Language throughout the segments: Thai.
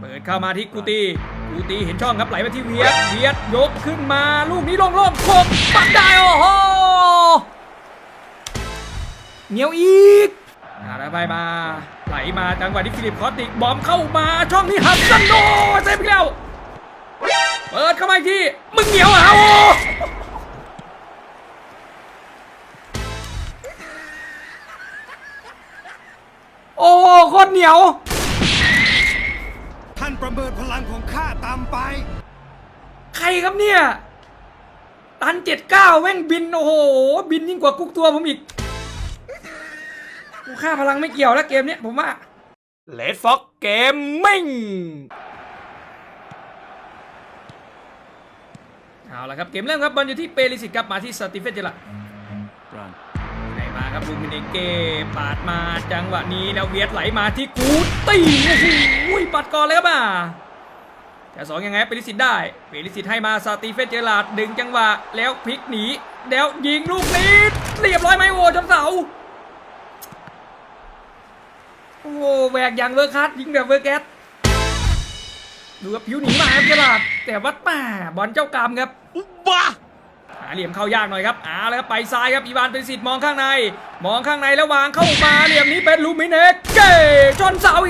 เปิดเข้ามาที่กูตีกูตีเห็นช่องครับไหลมาที่เวียดเวียดยกขึ้นมาลูกนี้โล่งคมปัดได้โอ้โหเหนียวอีกอาแล้วไปมาไหลมาจังหวะที่ฟิลิปคอติกบอมเข้ามาช่องนี้หักซันโดเซฟไปแล้วเปิดเข้ามาอีกทีมึงเหนียวเหรอโอ้โอ้โคตรเหนียว ประเมินพลังของข้าตามไป ใครครับเนี่ย ตันเจ็ดเก้าแม่งบิน โอ้โห บินยิ่งกว่ากุ๊กตัวผมอีกกูค่าพลังไม่เกี่ยวแล้วเกมเนี้ยผมว่าเลดฟ็อกเกมมิ่งเอาละครับ เกมเริ่มครับบอลอยู่ที่เปริสิตครับมาที่สตีเฟนเจล่า Run. ไหลมาครับลูมิเนเก้ปาดมาจังหวะนี้แล้วเวียดไหลมาที่กูตีโอ้โห ปัดก่อนเลยครับอะแต่สองยังไงเปริสิตได้เปริสิตให้มาสตีเฟนเจอราร์ดดึงจังหวะ แล้วพลิกหนีแล้วยิงลูกนี้เรียบร้อยไหมโอ้จนเสาโอ้โหแหวกอย่างเวอร์คัสยิงแบบเวอร์แกสดูครับผิวหนีมาครับเจอราร์ดแต่วัดป่าบอลเจ้ากรรมครับบ้าหาเหลี่ยมเข้ายากหน่อยครับเอาแล้วครับไปซ้ายครับอีวานเป็นสิทธิ์มองข้างใน มองข้างในแล้ววางเข้ามาเหลี่ยมนี้เป็นลูมิเนกเก้ชนเสาอี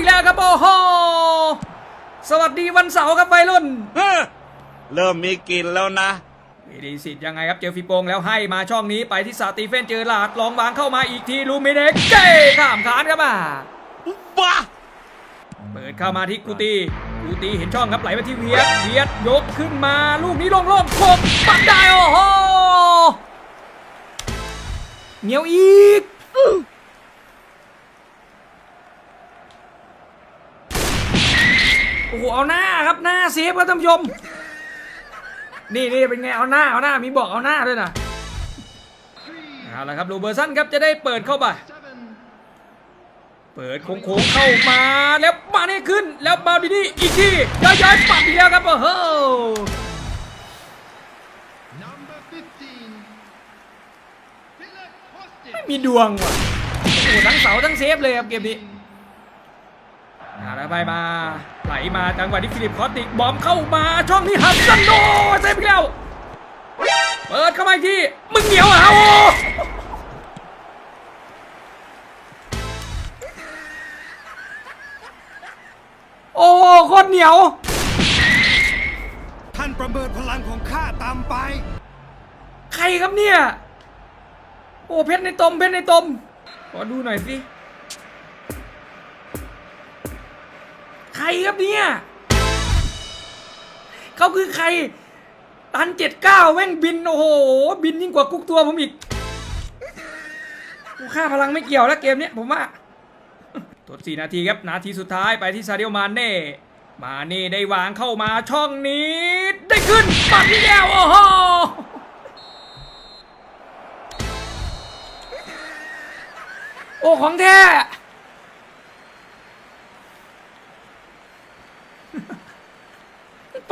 กแล้วครับโอ้โห สวัสดีวันเสาร์ครับวัยรุ่นเฮ้อเริ่มมีกลิ่นแล้วนะมีดีสิทธิ์ยังไงครับเจอฟิโปงแล้วให้มาช่องนี้ไปที่ซาตีเฟนเจอหลาดลองวางเข้ามาอีกทีลูมิเนกเก้ข้ามคานครับอะบ้าเปิดเข้ามาที่กูตีกูตีเห็นช่องครับไหลมาที่เวียดเวียดยกขึ้นมาลูกนี้โล่งๆคมปัดได้โอ้โหเหนียวอีก โอ้โหเอาหน้าครับหน้าเซฟครับท่านผู้ชม นี่นี่เป็นไงเอาหน้าเอาหน้ามีบอกเอาหน้าด้วยนะเอาละครับโรเบอร์สันครับจะได้เปิดเข้าไปเปิดโค้งๆเข้ามาแล้วมานี่ขึ้นแล้วมาดีนี่อีกทีย้อยๆปัดอีกแล้วครับโอ้โหไม่มีดวงว่ะโอ้ทั้งเสาทั้งเซฟเลยครับเกมนี้ แล้วไปมาไหลมาจังหวะที่ฟิลิปคอสติกบอมเข้ามาช่องนี้หักซันโดเซฟอีกแล้วเปิดเข้ามาอีกทีมึงเหนียวเหรอโอ้โอ้โหโคตรเหนียว ท่านประเมินพลังของข้าตามไป ใครครับเนี่ย โอ้เพชรในตมเพชรในตมขอดูหน่อยสิ รครับเนี่ยเขาคือใคร ตันเจ็ดเก้าแม่งบิน โอ้โห บินยิ่งกว่ากุ๊กตัวผมอีกค่าพลังไม่เกี่ยวแล้วเกมเนี้ยผมว่าทดสี่นาทีครับ นาทีสุดท้ายไปที่ซาเดียมานเน่ มาเน่ได้วางเข้ามาช่องนี้ ได้ขึ้นปัดที่แล้วโอ้โหโอ้ของแท้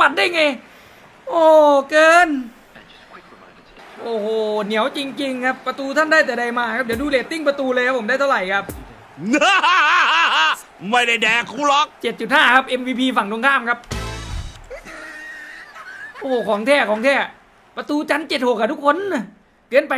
ปัดได้ไง โอ้เกิน โอ้โหเหนียวจริง ๆ ครับ ประตูท่านได้แต่ใดมาครับ เดี๋ยวดูเรตติ้งประตูเลยครับผมได้เท่าไหร่ครับ ไม่ได้แดกคูล็อก 7.5 ครับ MVP ฝั่งตรงข้ามครับ โอ้โหของแท้ของแท้ประตูจันเจ็ดหกอะทุกคน เกินไป